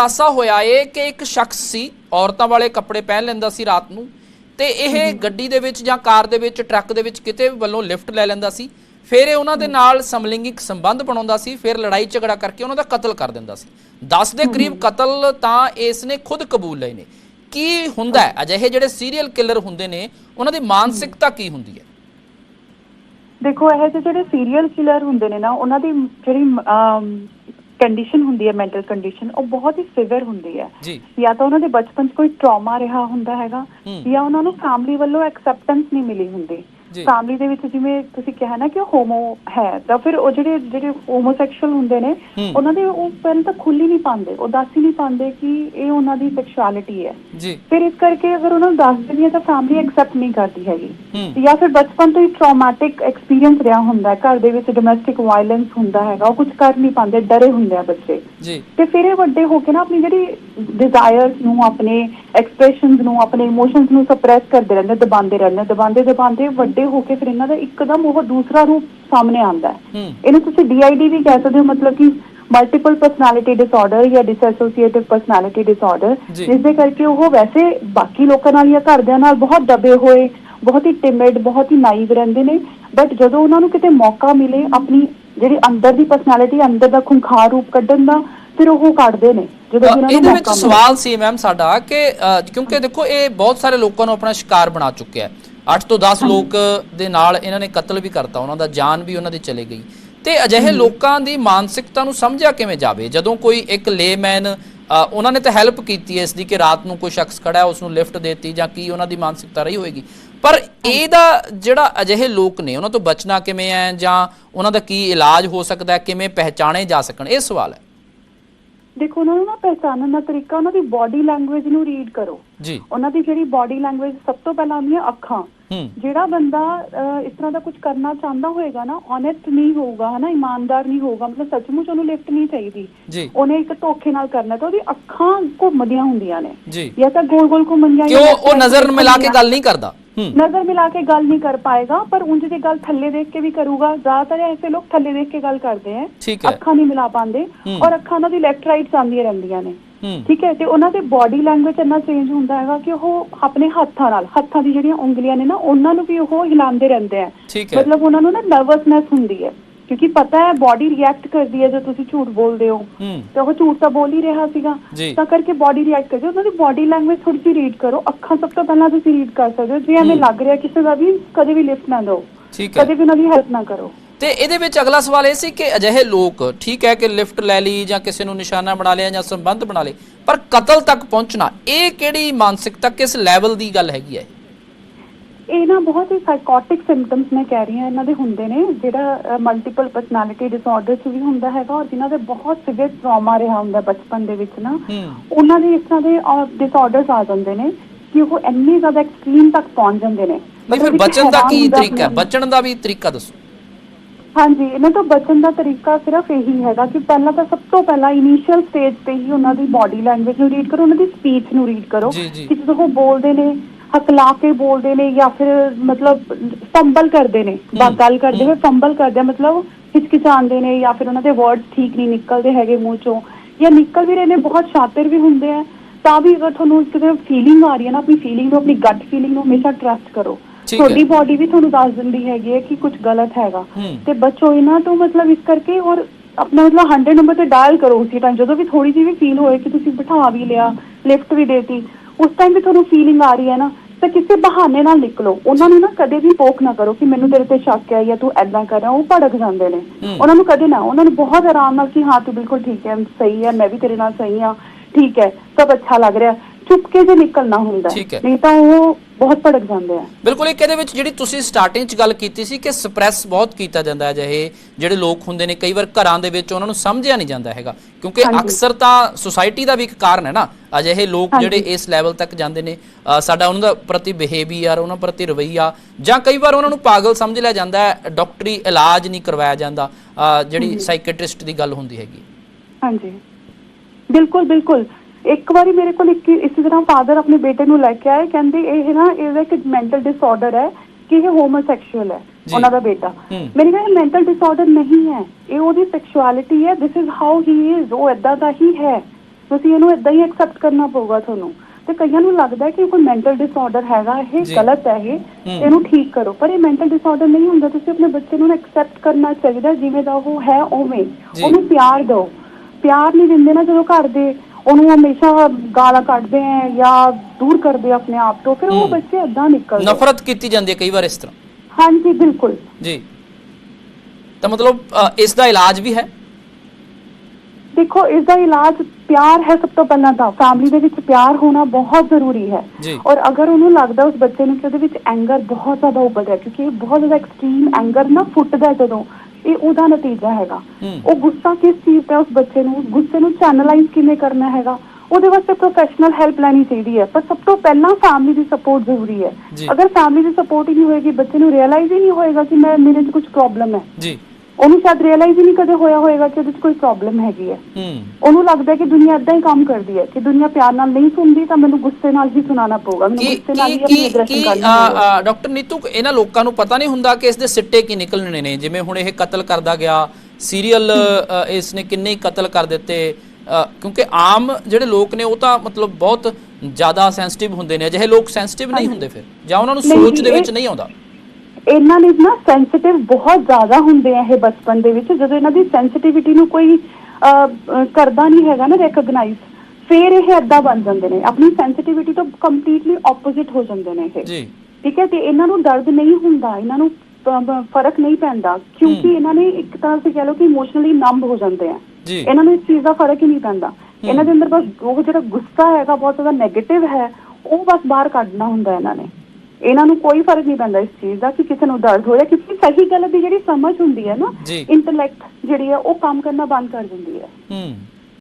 ਖੁਲਾਸਾ ਹੋਇਆ ਏ ਕਿ ਇੱਕ ਸ਼ਖਸ ਸੀ ਔਰਤਾਂ ਵਾਲੇ ਕੱਪੜੇ ਪਹਿਨ ਲੈਂਦਾ ਸੀ ਰਾਤ ਨੂੰ ਤੇ ਇਹ ਗੱਡੀ ਦੇ ਵਿੱਚ ਜਾਂ ਕਾਰ ਦੇ ਵਿੱਚ ਟਰੱਕ ਦੇ ਵਿੱਚ ਕਿਤੇ ਵੀ ਵੱਲੋਂ ਲਿਫਟ ਲੈ ਲੈਂਦਾ ਸੀ। ਫਿਰ ਇਹ ਉਹਨਾਂ ਦੇ ਨਾਲ ਸਮਲਿੰਗਿਕ ਸੰਬੰਧ ਬਣਾਉਂਦਾ ਸੀ ਫਿਰ ਲੜਾਈ ਝਗੜਾ ਕਰਕੇ ਉਹਨਾਂ ਦਾ ਕਤਲ ਕਰ ਦਿੰਦਾ ਸੀ। 10 ਦੇ ਕਰੀਬ ਕਤਲ ਤਾਂ ਇਸ ਨੇ ਖੁਦ ਕਬੂਲ ਲਏ ਨੇ। ਕੀ ਹੁੰਦਾ ਹੈ? ਅਜਿਹੇ ਜਿਹੜੇ ਸੀਰੀਅਲ ਕਿਲਰ ਹੁੰਦੇ ਨੇ ਉਹਨਾਂ ਦੀ ਮਾਨਸਿਕਤਾ ਕੀ ਹੁੰਦੀ ਹੈ? ਦੇਖੋ ਇਹ ਜਿਹੇ ਜਿਹੜੇ ਸੀਰੀਅਲ ਕਿਲਰ ਹੁੰਦੇ ਨੇ ਨਾ ਉਹਨਾਂ ਦੀ ਜਿਹੜੀ ਕੰਡੀਸ਼ਨ ਹੁੰਦੀ ਹੈ ਮੈਂਟਲ ਕੰਡੀਸ਼ਨ ਉਹ ਬਹੁਤ ਹੀ ਸਿਵਰ ਹੁੰਦੀ ਹੈ ਜੀ ਤਾਂ ਉਹਨਾਂ ਦੇ ਬਚਪਨ 'ਚ ਕੋਈ ਟਰਾਮਾ ਰਿਹਾ ਹੁੰਦਾ ਹੈਗਾ। ਜਾਂ ਉਹਨਾਂ ਨੂੰ ਫੈਮਿਲੀ ਵੱਲੋਂ ਐਕਸੈਪਟੈਂਸ ਨਹੀਂ ਮਿਲੀ ਹੁੰਦੀ। ਫੈਮਿਲੀ ਦੇ ਵਿੱਚ ਜਿਵੇਂ ਤੁਸੀਂ ਕਿਹਾ ਨਾ ਕਿ ਉਹ ਹੋਮੋ ਹੈ ਤਾਂ ਫਿਰ ਉਹ ਜਿਹੜੇ ਜਿਹੜੇ ਹੋਮੋਸੈਕਸ਼ੂਅਲ ਹੁੰਦੇ ਨੇ। ਉਹਨਾਂ ਦੇ ਉਹ ਪਹਿਲਾਂ ਤਾਂ ਖੁੱਲ ਹੀ ਨਹੀਂ ਪਾਉਂਦੇ ਉਹ ਦੱਸ ਹੀ ਨਹੀਂ ਪਾਉਂਦੇ ਕਿ ਇਹ ਉਹਨਾਂ ਦੀ ਸੈਕਸ਼ੁਅਲਿਟੀ ਹੈ। ਜੀ। ਫਿਰ ਇਸ ਕਰਕੇ ਅਗਰ ਉਹਨਾਂ ਨੂੰ ਦੱਸ ਦਿੰਦੀ ਹੈ ਤਾਂ ਫੈਮਿਲੀ ਐਕਸੈਪਟ ਨਹੀਂ ਕਰਦੀ ਹੈਗੀ। ਜਾਂ ਫਿਰ ਬਚਪਨ ਤੋਂ ਹੀ ਟਰਾਮਾਟਿਕ ਐਕਸਪੀਰੀਅੰਸ ਰਿਹਾ ਹੁੰਦਾ ਹੈ ਘਰ ਦੇ ਵਿੱਚ ਡੋਮੈਸਟਿਕ ਵਾਇਲੈਂਸ ਹੁੰਦਾ ਹੈਗਾ ਉਹ ਕੁਝ ਕਰ ਨਹੀਂ ਪਾਉਂਦੇ ਡਰੇ ਹੁੰਦੇ ਆ ਬੱਚੇ। ਜੀ। ਤੇ ਫਿਰ ਇਹ ਵੱਡੇ ਹੋ ਕੇ ਨਾ ਆਪਣੀ ਜਿਹੜੀ ਡਿਜ਼ਾਇਰਸ ਨੂੰ ਆਪਣੇ ਐਕਸਪ੍ਰੈਸ਼ਨਸ ਨੂੰ ਆਪਣੇ ਇਮੋਸ਼ਨਸ ਨੂੰ ਸਪਰੈਸ ਕਰਦੇ ਰਹਿੰਦੇ ਦਬਾਉਂਦੇ ਰਹਿੰਦੇ ਦਬਾਉਂਦੇ ਦਬਾਉਂਦੇ ਵੱਡੇ ਹੋ ਕੇ ਫਿਰ ਇਹਨਾਂ ਦਾ ਇੱਕਦਮ ਉਹ ਦੂਸਰਾ ਰੂਪ ਸਾਹਮਣੇ ਆਉਂਦਾ ਹੈ। ਇਹਨੂੰ ਤੁਸੀਂ DID ਵੀ ਕਹਿ ਸਕਦੇ ਹੋ ਮਤਲਬ ਕਿ ਮਲਟੀਪਲ ਪਰਸਨੈਲਿਟੀ ਡਿਸਆਰਡਰ ਜਾਂ ਡਿਸਐਸੋਸੀਏਟਿਵ ਪਰਸਨੈਲਿਟੀ ਡਿਸਆਰਡਰ। ਜਿਸ ਦੇ ਕਰਕੇ ਉਹ ਵੈਸੇ ਬਾਕੀ ਲੋਕਾਂ ਨਾਲ ਜਾਂ ਘਰਦਿਆਂ ਨਾਲ ਬਹੁਤ ਦਬੇ ਹੋਏ ਬਹੁਤ ਹੀ ਟਿਮਿਡ ਬਹੁਤ ਹੀ ਨਾਈਵ ਰਹਿੰਦੇ ਨੇ। ਬਟ ਜਦੋਂ ਉਹਨਾਂ ਨੂੰ ਕਿਤੇ ਮੌਕਾ ਮਿਲੇ ਆਪਣੀ ਜਿਹੜੀ ਅੰਦਰ ਦੀ ਪਰਸਨੈਲਿਟੀ ਅੰਦਰ ਦਾ ਖੁੰਖਾਰ ਰੂਪ ਕੱਢਣ ਦਾ ਫਿਰ ਉਹ ਕੱਢਦੇ ਨੇ ਜਦੋਂ ਅ, ਵੀ ਉਹਨਾਂ ਨੂੰ ਇਹਦੇ ਵਿੱਚ ਸਵਾਲ ਸੀ ਮੈਮ ਸਾਡਾ ਕਿ ਕਿਉਂਕਿ ਦੇਖੋ ਇਹ ਬਹੁਤ ਸਾਰੇ ਲੋਕਾਂ ਨੂੰ ਆਪਣਾ ਸ਼ਿਕਾਰ ਬਣਾ ਚੁੱਕਿਆ ਹੈ। 8 ਤੋਂ 10 ਲੋਕ ਦੇ ਨਾਲ ਇਹਨਾਂ ਨੇ ਕਤਲ ਵੀ ਕਰਤਾ ਉਹਨਾਂ ਦਾ ਜਾਨ ਵੀ ਉਹਨਾਂ ਦੀ ਚਲੇ ਗਈ। ਤੇ ਅਜਿਹੇ ਲੋਕਾਂ ਦੀ ਮਾਨਸਿਕਤਾ ਨੂੰ ਸਮਝਿਆ ਕਿਵੇਂ ਜਾਵੇ? ਜਦੋਂ ਕੋਈ ਇੱਕ ਲੇਮੈਨ ਉਹਨਾਂ ਨੇ ਤਾਂ ਹੈਲਪ ਕੀਤੀ ਹੈ ਇਸ ਦੀ ਕਿ ਰਾਤ ਨੂੰ ਕੋਈ ਸ਼ਖਸ ਖੜਾ ਉਸ ਨੂੰ ਲਿਫਟ ਦੇਤੀ ਜਾਂ ਕੀ ਉਹਨਾਂ ਦੀ ਮਾਨਸਿਕਤਾ ਰਹੀ ਹੋਏਗੀ? ਪਰ ਇਹਦਾ ਜਿਹੜਾ ਅਜਿਹੇ ਲੋਕ ਨੇ ਉਹਨਾਂ ਤੋਂ ਬਚਣਾ ਕਿਵੇਂ ਹੈ ਜਾਂ ਉਹਨਾਂ ਦਾ ਕੀ ਇਲਾਜ ਹੋ ਸਕਦਾ ਹੈ ਕਿਵੇਂ ਪਹਿਚਾਣੇ ਜਾ ਸਕਣ? ਇਹ ਸਵਾਲ ਹੈ। ਦੇਖੋ ਉਹਨਾਂ ਨੂੰ ਨਾ ਪਹਿਚਾਨਣ ਦਾ ਤਰੀਕਾ ਉਹਨਾਂ ਦੀ ਬਾਡੀ ਲੈਂਗੁਏਜ ਨੂੰ ਰੀਡ ਕਰੋ। ਜੀ। ਉਹਨਾਂ ਦੀ ਜਿਹੜੀ ਬਾਡੀ ਲੈਂਗੁਏਜ ਸਭ ਤੋਂ ਪਹਿਲਾਂ ਆਉਂਦੀਆਂ ਅੱਖਾਂ। ਜਿਹੜਾ ਬੰਦਾ ਇਸ ਤਰ੍ਹਾਂ ਦਾ ਕੁਝ ਕਰਨਾ ਚਾਹੁੰਦਾ ਹੋਏਗਾ ਨਾ ਓਨੈਸਟ ਨਹੀਂ ਹੋਊਗਾ ਹਨਾ ਇਮਾਨਦਾਰ ਨਹੀਂ ਹੋਊਗਾ ਮਤਲਬ ਸੱਚਮੁੱਚ ਉਹਨੂੰ ਲਿਫਟ ਨਹੀਂ ਚਾਹੀਦੀ। ਉਹਨੇ ਇੱਕ ਧੋਖੇ ਨਾਲ ਕਰਨਾ ਤਾਂ ਉਹਦੀ ਅੱਖਾਂ ਘੁੰਮਦੀਆਂ ਹੁੰਦੀਆਂ ਨੇ। ਜੀ। ਤਾਂ ਗੋਲ ਗੋਲ ਘੁੰਮਣੀਆਂ ਕਿ ਉਹ ਉਹ ਨਜ਼ਰ ਮਿਲਾ ਕੇ ਗੱਲ ਨਹੀਂ ਕਰਦਾ? ਨਜ਼ਰ ਮਿਲਾ ਕੇ ਗੱਲ ਨਹੀਂ ਕਰ ਪਾਏਗਾ ਪਰ ਉਂਝ ਦੀ ਗੱਲ ਥੱਲੇ ਦੇਖ ਕੇ ਵੀ ਕਰੂਗਾ। ਜ਼ਿਆਦਾਤਰ ਐਸੇ ਲੋਕ ਥੱਲੇ ਦੇਖ ਕੇ ਗੱਲ ਕਰਦੇ ਹੈ ਅੱਖਾਂ ਨਹੀਂ ਮਿਲਾ ਪਾਉਂਦੇ। ਔਰ ਅੱਖਾਂ ਉਹਨਾਂ ਦੀ ਲੈਫਟ ਰਾਈਟ ਜਾਂਦੀਆਂ ਰਹਿੰਦੀਆਂ ਨੇ। ਠੀਕ ਹੈ ਤੇ ਉਹਨਾਂ ਦੇ ਬਾਡੀ ਲੈਂਗੁਏਜ ਇੰਨਾ ਚੇਂਜ ਹੁੰਦਾ ਹੈਗਾ ਕਿ ਉਹ ਆਪਣੇ ਹੱਥਾਂ ਨਾਲ ਹੱਥਾਂ ਦੀ ਜਿਹੜੀਆਂ ਉਂਗਲੀਆਂ ਨੇ ਨਾ ਉਹਨਾਂ ਨੂੰ ਵੀ ਉਹ ਹਿਲਾਉਂਦੇ ਰਹਿੰਦੇ ਆ ਮਤਲਬ ਉਹਨਾਂ ਨੂੰ ਨਾ ਨਰਵਸਨੈਸ ਹੁੰਦੀ ਹੈ ਕਿਉਂਕਿ ਪਤਾ ਹੈ ਬਾਡੀ ਰਿਐਕਟ ਕਰਦੀ ਹੈ ਜੇ ਤੁਸੀਂ ਝੂਠ ਬੋਲਦੇ ਹੋ। ਹੂੰ। ਤੇ ਉਹ ਝੂਠ ਤਾਂ ਬੋਲ ਹੀ ਰਿਹਾ ਸੀਗਾ। ਜੀ। ਤਾਂ ਕਰਕੇ ਬਾਡੀ ਰਿਐਕਟ ਕਰਦੀ ਹੈ। ਉਹਨਾਂ ਦੀ ਬਾਡੀ ਲੈਂਗੁਏਜ ਥੋੜੀ ਜਿਹੀ ਰੀਡ ਕਰੋ। ਅੱਖਾਂ ਸਭ ਤੋਂ ਪਹਿਲਾਂ ਤੁਸੀਂ ਰੀਡ ਕਰ ਸਕਦੇ ਹੋ। ਜੇ ਐਵੇਂ ਲੱਗ ਰਿਹਾ ਕਿਸੇ ਦਾ ਵੀ ਕਦੇ ਵੀ ਲਿਫਟ ਨਾ ਦਿਓ। ਠੀਕ ਹੈ। ਕਦੇ ਵੀ ਉਹਨਾਂ ਦੀ ਹੈਲਪ ਨਾ ਕਰੋ। ਤੇ ਇਹਦੇ ਵਿੱਚ ਅਗਲਾ ਸਵਾਲ ਇਹ ਸੀ ਕਿ ਅਜਿਹੇ ਲੋਕ ਠੀਕ ਹੈ ਕਿ ਲਿਫਟ ਲੈ ਲਈ ਜਾਂ ਕਿਸੇ ਨੂੰ ਨਿਸ਼ਾਨਾ ਬਣਾ ਲਿਆ ਜਾਂ ਸੰਬੰਧ ਬਣਾ ਲਏ ਪਰ ਕਤਲ ਤੱਕ ਪਹੁੰਚਣਾ ਇਹ ਕਿਹੜੀ ਮਾਨਸਿਕਤਾ ਕਿਸ ਲੈਵਲ ਦੀ ਗੱਲ ਹੈਗੀ ਹੈ? ਇਹ ਨਾ ਬਹੁਤ ਹੀ ਸਾਈਕੋਟਿਕ ਸਿੰਪਟਮਸ ਮੈਂ ਕਹਿ ਰਹੀ ਹਾਂ ਇਹਨਾਂ ਦੇ ਹੁੰਦੇ ਨੇ ਜਿਹੜਾ ਮਲਟੀਪਲ ਪਰਸਨੈਲਿਟੀ ਡਿਸਆਰਡਰ ਚ ਵੀ ਹੁੰਦਾ ਹੈਗਾ ਔਰ ਜਿਨ੍ਹਾਂ ਦੇ ਬਹੁਤ ਸਿਵੀਅਰ ਟਰਾਮਾ ਰਿਹਾ ਹੁੰਦਾ ਬਚਪਨ ਦੇ ਵਿੱਚ ਨਾ ਉਹਨਾਂ ਦੇ ਇਸ ਤਰ੍ਹਾਂ ਦੇ ਡਿਸਆਰਡਰਸ ਆ ਜਾਂਦੇ ਨੇ ਕਿ ਉਹ ਇੰਨੀ ਜ਼ਿਆਦਾ ਐਕਸਟ੍ਰੀਮ ਤੱਕ ਪਹੁੰਚ ਜਾਂਦੇ ਨੇ। ਨਹੀਂ ਫਿਰ ਬਚਣ ਦਾ ਕੀ ਤਰੀਕਾ ਹੈ? ਬਚਣ ਦਾ ਵੀ ਤਰੀਕਾ ਦੱਸੋ। ਹਾਂਜੀ ਇਹਨਾਂ ਤੋਂ ਬਚਣ ਦਾ ਤਰੀਕਾ ਸਿਰਫ ਇਹੀ ਹੈਗਾ ਕਿ ਪਹਿਲਾਂ ਤਾਂ ਸਭ ਤੋਂ ਪਹਿਲਾਂ ਇਨੀਸ਼ੀਅਲ ਸਟੇਜ ਤੇ ਹੀ ਉਹਨਾਂ ਦੀ ਬਾਡੀ ਲੈਂਗੁਏਜ ਨੂੰ ਰੀਡ ਕਰੋ ਉਹਨਾਂ ਦੀ ਸਪੀਚ ਨੂੰ ਰੀਡ ਕਰੋ। ਕਿ ਜਦੋਂ ਉਹ ਬੋਲਦੇ ਨੇ ਹਕਲਾ ਕੇ ਬੋਲਦੇ ਨੇ ਜਾਂ ਫਿਰ ਮਤਲਬ ਫੰਬਲ ਕਰਦੇ ਨੇ। ਬਾ ਗੱਲ ਕਰਦੇ ਹੋਏ ਫੰਬਲ ਕਰਦੇ ਆ, ਮਤਲਬ ਹਿਚਕਿਚਾਉਂਦੇ ਨੇ ਜਾਂ ਫਿਰ ਉਹਨਾਂ ਦੇ ਵਰਡਸ ਠੀਕ ਨਹੀਂ ਨਿਕਲਦੇ ਹੈਗੇ ਮੂੰਹ ਚੋਂ। ਜਾਂ ਨਿਕਲ ਵੀ ਰਹੇ ਨੇ ਬਹੁਤ ਸ਼ਾਤਿਰ ਵੀ ਹੁੰਦੇ ਆ। ਤਾਂ ਵੀ ਅਗਰ ਤੁਹਾਨੂੰ ਕਿਤੇ ਫੀਲਿੰਗ ਆ ਰਹੀ ਹੈ ਨਾ ਆਪਣੀ ਫੀਲਿੰਗ ਨੂੰ ਆਪਣੀ ਗੱਟ ਫੀਲਿੰਗ ਨੂੰ ਹਮੇਸ਼ਾ ਟਰਸਟ ਕਰੋ। ਠੀਕ ਹੈ। ਤੁਹਾਡੀ ਬਾਡੀ ਵੀ ਤੁਹਾਨੂੰ ਦੱਸ ਦਿੰਦੀ ਹੈਗੀ ਹੈ ਕਿ ਕੁਝ ਗਲਤ ਹੈਗਾ। ਹੂੰ। ਤੇ ਬਚੋ ਇਹਨਾਂ ਤੋਂ ਮਤਲਬ ਇਸ ਕਰਕੇ ਔਰ ਆਪਣਾ ਮਤਲਬ 100 ਨੰਬਰ ਤੇ ਡਾਇਲ ਕਰੋ ਉਸੇ ਟਾਈਮ ਜਦੋਂ ਵੀ ਥੋੜੀ ਜਿਹੀ ਵੀ ਫੀਲ ਹੋਏ ਕਿ ਤੁਸੀਂ ਬਿਠਾ ਵੀ ਲਿਆ ਲਿਫਟ ਵੀ ਦੇਤੀ ਉਸ ਟਾਈਮ ਵੀ ਤੁਹਾਨੂੰ ਫੀਲਿੰਗ ਆ ਰਹੀ ਹੈ ਨਾ ਤਾਂ ਕਿਸੇ ਬਹਾਨੇ ਨਾਲ ਨਿਕਲੋ। ਉਹਨਾਂ ਨੂੰ ਨਾ ਕਦੇ ਵੀ ਪੋਕ ਨਾ ਕਰੋ ਕਿ ਮੈਨੂੰ ਤੇਰੇ ਤੇ ਸ਼ੱਕ ਹੈ ਜਾਂ ਤੂੰ ਐਦਾਂ ਕਰ ਰਿਹਾ ਉਹ ਭੜਕ ਜਾਂਦੇ ਨੇ। ਉਹਨਾਂ ਨੂੰ ਕਦੇ ਨਾ ਉਹਨਾਂ ਨੂੰ ਬਹੁਤ ਆਰਾਮ ਨਾਲ ਕਿ ਹਾਂ ਤੂੰ ਬਿਲਕੁਲ ਠੀਕ ਹੈ ਸਹੀ ਹੈ ਮੈਂ ਵੀ ਤੇਰੇ ਨਾਲ ਸਹੀ ਹਾਂ ਠੀਕ ਹੈ ਸਭ ਅੱਛਾ ਲੱਗ ਰਿਹਾ। ਚੁੱਪਕੇ ਜੇ ਨਿਕਲਣਾ ਹੁੰਦਾ ਹੈ। ਠੀਕ ਹੈ। ਨਹੀਂ ਤਾਂ ਉਹ ਬਹੁਤ ਭੜਕ ਜਾਂਦੇ ਆ ਬਿਲਕੁਲ ਇੱਕ ਇਹਦੇ ਵਿੱਚ ਜਿਹੜੀ ਤੁਸੀਂ ਸਟਾਰਟਿੰਗ 'ਚ ਗੱਲ ਕੀਤੀ ਸੀ ਕਿ ਸਪਰੈਸ ਬਹੁਤ ਕੀਤਾ ਜਾਂਦਾ ਹੈ ਜਿਹੇ ਜਿਹੜੇ ਲੋਕ ਹੁੰਦੇ ਨੇ ਕਈ ਵਾਰ ਘਰਾਂ ਦੇ ਵਿੱਚ ਉਹਨਾਂ ਨੂੰ ਸਮਝਿਆ ਨਹੀਂ ਜਾਂਦਾ ਹੈਗਾ ਕਿਉਂਕਿ ਹਾਂਜੀ। ਅਕਸਰ ਤਾਂ ਸੁਸਾਇਟੀ ਦਾ ਵੀ ਇੱਕ ਕਾਰਨ ਹੈ ਨਾ ਅਜਿਹੇ ਲੋਕ। ਜਿਹੜੇ ਇਸ ਲੈਵਲ ਤੱਕ ਜਾਂਦੇ ਨੇ ਅ, ਸਾਡਾ ਉਹਨਾਂ ਦਾ ਪ੍ਰਤੀ ਬਿਹੇਵੀਅਰ ਉਹਨਾਂ ਪ੍ਰਤੀ ਰਵੱਈਆ ਜਾਂ ਕਈ ਵਾਰ ਉਹਨਾਂ ਨੂੰ ਪਾਗਲ ਸਮਝ ਲਿਆ ਜਾਂਦਾ ਹੈ ਡਾਕਟਰੀ ਇਲਾਜ ਨਹੀਂ ਕਰਵਾਇਆ ਜਾਂਦਾ ਅ, ਜਿਹੜੀ ਸਾਈਕੈਟ੍ਰਿਸਟ ਦੀ ਗੱਲ ਹੁੰਦੀ ਹੈਗੀ ਹਾਂਜੀ ਬਿਲਕੁਲ ਬਿਲਕੁਲ ਇੱਕ ਵਾਰੀ ਮੇਰੇ ਕੋਲ ਇੱਕ ਇਸੇ ਤਰ੍ਹਾਂ ਫਾਦਰ ਆਪਣੇ ਬੇਟੇ ਨੂੰ ਲੈ ਕੇ ਆਏ ਕਹਿੰਦੇ ਇਹ ਨਾ ਇਹਦਾ ਇੱਕ ਮੈਂਟਲ ਡਿਸਆਰਡਰ ਹੈ ਕਿ ਇਹ ਹੋਮੋਸੈਕਸ਼ੂਅਲ ਹੈ। ਉਹਨਾਂ ਦਾ ਬੇਟਾ ਹੂੰ। ਮੈंने ਕਿਹਾ ਮੈਂਟਲ ਡਿਸਆਰਡਰ ਨਹੀਂ ਹੈ ਇਹ ਉਹਦੀ ਸੈਕਸ਼ੁਅਲਿਟੀ ਹੈ this is how he is ਉਹ ਏਦਾਂ ਦਾ ਹੀ ਹੈ ਤੁਸੀਂ ਇਹਨੂੰ ਇਦਾਂ ਹੀ ਐਕਸੈਪਟ ਕਰਨਾ ਪਊਗਾ ਤੁਹਾਨੂੰ ਤੇ ਕਈਆਂ ਨੂੰ ਲੱਗਦਾ ਹੈ ਕਿ ਕੋਈ ਮੈਂਟਲ ਡਿਸਆਰਡਰ ਹੈਗਾ ਇਹ। ਗਲਤ ਹੈ ਇਹ। ਇਹਨੂੰ ਠੀਕ ਕਰੋ ਪਰ ਇਹ ਮੈਂਟਲ ਡਿਸਆਰਡਰ ਨਹੀਂ ਹੁੰਦਾ ਤੁਸੀਂ ਆਪਣੇ ਬੱਚੇ ਨੂੰ ਐਕਸੈਪਟ ਕਰਨਾ ਚਾਹੀਦਾ ਜਿਵੇਂ ਦਾ ਉਹ ਹੈ ਉਵੇਂ। ਉਹਨੂੰ ਪਿਆਰ ਦਿਓ ਪਿਆਰ ਨਹੀਂ ਦਿੰਦੇ ਨਾ ਜਦੋਂ ਘਰ ਦੇ ਉਹਨੂੰ ਹਮੇਸ਼ਾ ਗਾਲਾਂ ਕੱਢਦੇ ਆ ਜਾਂ ਦੂਰ ਕਰਦੇ ਆ ਆਪਣੇ ਆਪ ਤੋਂ ਫਿਰ ਉਹ ਹੂੰ। ਬੱਚੇ ਏਦਾਂ ਨਿਕਲਦੇ ਨਫ਼ਰਤ ਕੀਤੀ ਜਾਂਦੀ ਹੈ ਕਈ ਵਾਰ ਇਸ ਤਰ੍ਹਾਂ। ਹਾਂਜੀ ਬਿਲਕੁਲ। ਜੀ। ਤਾਂ ਮਤਲਬ ਅ, ਇਸ ਦਾ ਇਲਾਜ ਵੀ ਹੈ? ਦੇਖੋ ਇਸ ਦਾ ਇਲਾਜ ਪਿਆਰ ਹੈ ਸਭ ਤੋਂ ਪਹਿਲਾਂ ਤਾਂ। ਫੈਮਿਲੀ ਦੇ ਵਿੱਚ ਪਿਆਰ ਹੋਣਾ ਬਹੁਤ ਜ਼ਰੂਰੀ ਹੈ। ਜੀ। ਔਰ ਅਗਰ ਉਹਨੂੰ ਲੱਗਦਾ ਉਸ ਬੱਚੇ ਨੂੰ ਕਿ ਉਹਦੇ ਵਿੱਚ ਐਂਗਰ ਬਹੁਤ ਜ਼ਿਆਦਾ ਉੱਭਰਦਾ ਹੈ ਕਿਉਂਕਿ ਇਹ ਬਹੁਤ ਜ਼ਿਆਦਾ ਐਕਸਟ੍ਰੀਮ ਐਂਗਰ ਨਾ ਫੁੱਟਦਾ ਹੈ ਜਦੋਂ। ਇਹ ਉਹਦਾ ਨਤੀਜਾ ਹੈਗਾ। ਉਹ ਗੁੱਸਾ ਕਿਸ ਚੀਜ਼ ਤੇ ਉਸ ਬੱਚੇ ਨੂੰ ਗੁੱਸੇ ਨੂੰ ਚੈਨਲਾਈਜ਼ ਕਿਵੇਂ ਕਰਨਾ ਹੈਗਾ? ਉਹਦੇ ਵਾਸਤੇ ਪ੍ਰੋਫੈਸ਼ਨਲ ਹੈਲਪ ਲੈਣੀ ਚਾਹੀਦੀ ਹੈ। ਪਰ ਸਭ ਤੋਂ ਪਹਿਲਾਂ ਫੈਮਿਲੀ ਦੀ ਸਪੋਰਟ ਜ਼ਰੂਰੀ ਹੈ। ਅਗਰ ਫੈਮਿਲੀ ਦੀ ਸਪੋਰਟ ਹੀ ਨਹੀਂ ਹੋਏਗੀ ਬੱਚੇ ਨੂੰ ਰਿਅਲਾਈਜ਼ ਹੀ ਨਹੀਂ ਹੋਏਗਾ ਕਿ ਮੈਂ ਮੇਰੇ 'ਚ ਕੁਝ ਪ੍ਰੋਬਲਮ ਹੈ। ਜੀ। ਉਹਨੂੰ ਸ਼ਾਇਦ ਰਿਅਲਾਈਜ਼ ਹੀ ਨਹੀਂ ਕਦੇ ਹੋਇਆ ਹੋਏਗਾ ਕਿ ਉਹਦੇ 'ਚ ਕੋਈ ਪ੍ਰੋਬਲਮ ਹੈਗੀ ਹੈ। ਹੂੰ। ਉਹਨੂੰ ਲੱਗਦਾ ਹੈ ਕਿ ਦੁਨੀਆ ਇਦਾਂ ਹੀ ਕੰਮ ਕਰਦੀ ਹੈ ਕਿ ਦੁਨੀਆ ਪਿਆਰ ਨਾਲ ਨਹੀਂ ਸੁਣਦੀ ਤਾਂ ਮੈਨੂੰ ਗੁੱਸੇ ਨਾਲ ਹੀ ਸੁਣਾਉਣਾ ਪਊਗਾ। ਮੈਨੂੰ ਕੀ ਗੁੱਸੇ ਨਾਲ ਕੀ ਹੀ ਆਪਣੀ ਕੀ ਕੀ ਕਰਨੀ ਆ, ਪਊਗਾ। ਆ, ਡਾਕਟਰ ਨੀਤੂ ਇਹਨਾਂ ਲੋਕਾਂ ਨੂੰ ਪਤਾ ਨਹੀਂ ਹੁੰਦਾ ਕਿ ਇਸ ਦੇ ਸਿੱਟੇ ਕੀ ਨਿਕਲਣੇ ਨੇ। ਜਿਵੇਂ ਹੁਣ ਇਹ ਕਤਲ ਕਰਦਾ ਗਿਆ ਸੀਰੀਅਲ ਇਸ ਨੇ ਕਿੰਨੇ ਹੀ ਕਤਲ ਕਰ ਦਿੱਤੇ ਅ, ਕਿਉਂਕਿ ਆਮ ਜਿਹੜੇ ਲੋਕ ਨੇ ਉਹ ਤਾਂ ਮਤਲਬ ਬਹੁਤ ਜ਼ਿਆਦਾ ਸੈਂਸਿਟਿਵ ਹੁੰਦੇ ਨੇ। ਅਜਿਹੇ ਲੋਕ ਸੈਂਸਿਟਿਵ ਨਹੀਂ ਹੁੰਦੇ ਫਿਰ। ਜਾਂ ਉਹਨਾਂ ਨੂੰ ਨਹੀਂ ਸੋਚ ਦੇ ਵਿੱਚ ਇਹ- ਨਹੀਂ ਆਉਂਦਾ। ਇਹਨਾਂ ਨੇ ਨਾ ਸੈਂਸਿਟਿਵ ਬਹੁਤ ਜ਼ਿਆਦਾ ਹੁੰਦੇ ਆ ਇਹ ਬਚਪਨ ਦੇ ਵਿੱਚ ਜਦੋਂ ਇਹਨਾਂ ਦੀ ਸੈਂਸਿਟਿਵਿਟੀ ਨੂੰ ਕੋਈ ਕਰਦਾ ਨਹੀਂ ਹੈਗਾ ਨਾ ਰੈਕਗਨਾਈਜ਼ ਫਿਰ ਇਹ ਏਦਾਂ ਬਣ ਜਾਂਦੇ ਨੇ। ਆਪਣੀ ਸੈਂਸਿਟਿਵਿਟੀ ਤੋਂ ਕੰਪਲੀਟਲੀ ਆਪੋਜ਼ਿਟ ਹੋ ਜਾਂਦੇ ਨੇ ਇਹ। ਜੀ। ਠੀਕ ਹੈ? ਤੇ ਇਹਨਾਂ ਨੂੰ ਦਰਦ ਨਹੀਂ ਹੁੰਦਾ ਇਹਨਾਂ ਨੂੰ ਫ਼ਰਕ ਨਹੀਂ ਪੈਂਦਾ ਕਿਉਂਕਿ। ਇਹਨਾਂ ਨੇ ਇੱਕ ਤਰ੍ਹਾਂ ਸੇ ਕਹ ਲਓ ਕਿ ਇਮੋਸ਼ਨਲੀ ਨੰਬ ਹੋ ਜਾਂਦੇ ਆ। ਇਹਨਾਂ ਨੂੰ ਇਸ ਚੀਜ਼ ਦਾ ਫ਼ਰਕ ਹੀ ਨਹੀਂ ਪੈਂਦਾ। ਇਹਨਾਂ ਦੇ ਅੰਦਰ ਬਸ ਉਹ ਜਿਹੜਾ ਗੁੱਸਾ ਹੈਗਾ ਬਹੁਤ ਜ਼ਿਆਦਾ 네ਗੇਟਿਵ ਹੈ ਉਹ ਬਸ ਬਾਹਰ ਕੱਢਣਾ ਹੁੰਦਾ ਇਹਨਾਂ ਨੇ। ਇਹਨਾਂ ਨੂੰ ਕੋਈ ਫ਼ਰਕ ਨਹੀਂ ਪੈਂਦਾ ਇਸ ਚੀਜ਼ ਦਾ ਕਿ ਕਿਸੇ ਨੂੰ ਦਰਦ ਹੋਇਆ ਕਿਉਂਕਿ ਸਹੀ ਗਲਤ ਦੀ ਜਿਹੜੀ ਸਮਝ ਹੁੰਦੀ ਹੈ ਨਾ ਜੀ। ਇੰਟੈਲੈਕਟ ਜਿਹੜੀ ਹੈ ਉਹ ਕੰਮ ਕਰਨਾ ਬੰਦ ਕਰ ਦਿੰਦੀ ਹੈ ਹੂੰ